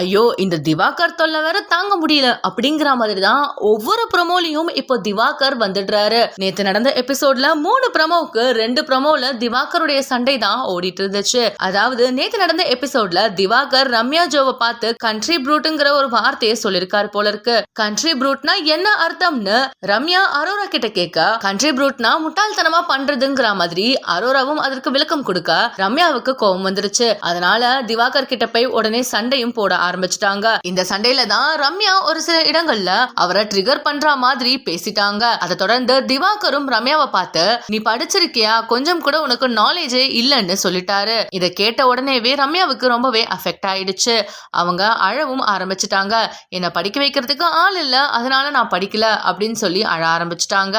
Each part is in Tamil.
ஐயோ இந்த திவாகர் தொல்லை வேற தாங்க முடியல அப்படிங்கிற மாதிரி தான் ஒவ்வொரு ப்ரமோலையும் இப்போ திவாகர் வந்துடுறாரு. நேத்து நடந்த எபிசோட்ல மூணு ப்ரமோவுக்கு ரெண்டு ப்ரமோல திவாகருடைய சண்டை தான் ஓடிட்டு இருந்துச்சு. அதாவது நேத்து நடந்த எபிசோட்ல திவாகர் ரம்யா ஜோவை பார்த்து கண்ட்ரி ப்ரூட்டுங்கிற ஒரு வார்த்தையை சொல்லியிருக்காரு போல இருக்கு. கண்ட்ரி ப்ரூட்னா என்ன அர்த்தம்னு ரம்யா அரோரா கிட்ட கேட்க கண்ட்ரி ப்ரூட்னா முட்டாள்தனமா பண்றதுங்கிற மாதிரி அரோராவும் அதற்கு விளக்கம் கொடுக்க ரம்யாவுக்கு கோபம் வந்துருச்சு. அதனால திவாகர் கிட்ட போய் உடனே சண்டையும் போட ஆரம்பிச்சிட்டாங்க. இந்த சண்டையில தான் ரம்யா ஒரு சில இடங்கள்ல அவரை ட்ரிகர் பண்ற மாதிரி பேசிட்டாங்க. அதை தொடர்ந்து திவாகரும் ரம்யாவை பார்த்து நீ படிச்சிருக்கியா? கொஞ்சம் கூட உனக்கு நாலேஜே இல்லைன்னு சொல்லிட்டாரு. இதை கேட்ட உடனேவே ரம்யாவுக்கு ரொம்பவே அஃபெக்ட் ஆயிடுச்சு. அவங்க அழவும் ஆரம்பிச்சிட்டாங்க. என்னை படிக்க வைக்கிறதுக்கு ஆள் இல்ல அதனால நான் படிக்கல அப்படின்னு சொல்லி அழ ஆரம்பிச்சிட்டாங்க.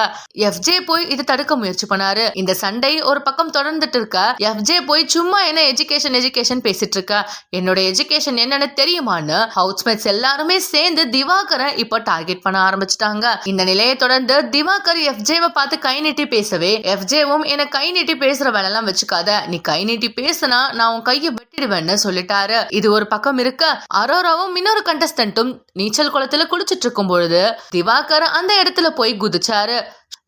எஃப்ஜே போய் இதை தடுக்க முயற்சி பண்ணாரு. இந்த சண்டை ஒரு பக்கம் தொடர்ந்துட்டு இருக்க எஃப்ஜே போய் சும்மா என்ன எஜுகேஷன் எஜுகேஷன் பேசிட்டு இருக்க என்னோட எஜுகேஷன் என்னன்னு முடியுமான்னு ஹவுஸ்மேட்ஸ் எல்லாருமே சேர்ந்து திவாகரை இப்போ டார்கெட் பண்ண ஆரம்பிச்சிட்டாங்க. இந்த நிலையை தொடர்ந்து திவாகர் எஃப்ஜேவை பார்த்து கை நீட்டி பேசவே எஃப்ஜேவும் என்னை கை நீட்டி பேசுற வேலைலாம் வச்சுக்காத. நீ கை நீட்டி பேசுனா நான் உன் கையை வெட்டிடுவேன்னு சொல்லிட்டாரு. இது ஒரு பக்கம் இருக்க அரோராவும் இன்னொரு கண்டஸ்டன்ட்டும் நீச்சல் குளத்துல குளிச்சிட்டு இருக்கும் பொழுது திவாகர் அந்த இடத்துல போய் குதிச்சாரு.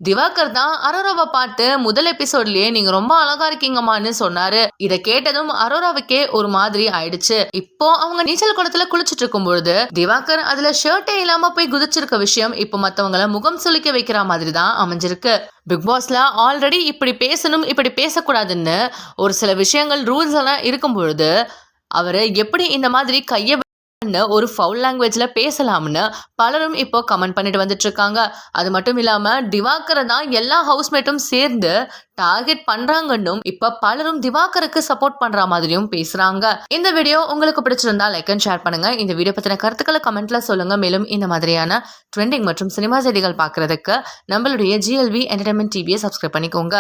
திவாகர் தான் அரோராவை பார்த்து முதல் எபிசோட்லயே நீங்க ரொம்ப அழகா இருக்கீங்கம்மான்னு சொன்னாரு. இத கேட்டதும் அரோராவுக்கே ஒரு மாதிரி ஆயிடுச்சு. இப்போ அவங்க நீச்சல் குளத்துல குளிச்சிட்டு இருக்கும் பொழுது திவாகர் அதுல ஷர்ட்டே இல்லாம போய் குதிச்சிருக்க விஷயம் இப்போ மத்தவங்கள முகம் சுளிக்க வைக்கிற மாதிரி தான் அமைஞ்சிருக்கு. பிக் பாஸ்ல ஆல்ரெடி இப்படி பேசணும் இப்படி பேசக்கூடாதுன்னு ஒரு சில விஷயங்கள் ரூல்ஸ் எல்லாம் இருக்கும் பொழுது அவரு எப்படி இந்த மாதிரி கையை ஒரு ஃபவுல் லாங்குவேஜில் பேசலாம்னு பலரும் இப்போ கமெண்ட் பண்ணிட்டு வந்துட்டு இருக்காங்க அது மட்டும் இல்லாமல் திவாகரை தான் எல்லா ஹவுஸ்மேட்டும் சேர்ந்து டார்கெட் பண்றாங்கன்னும் இப்போ பலரும் திவாகருக்கு சப்போர்ட் பண்ற மாதிரியும் பேசுறாங்க. இந்த வீடியோ உங்களுக்கு பிடிச்சிருந்தா லைக் அண்ட் ஷேர் பண்ணுங்க. இந்த வீடியோ பத்தின கருத்துக்களை கமெண்ட்ல சொல்லுங்க. மேலும் இந்த மாதிரியான ட்ரெண்டிங் மற்றும் சினிமா செய்திகள் பார்க்கறதுக்கு நம்மளுடைய ஜிஎல்வி என்டர்டைன்மெண்ட் டிவியை சப்ஸ்கிரைப் பண்ணிக்கோங்க.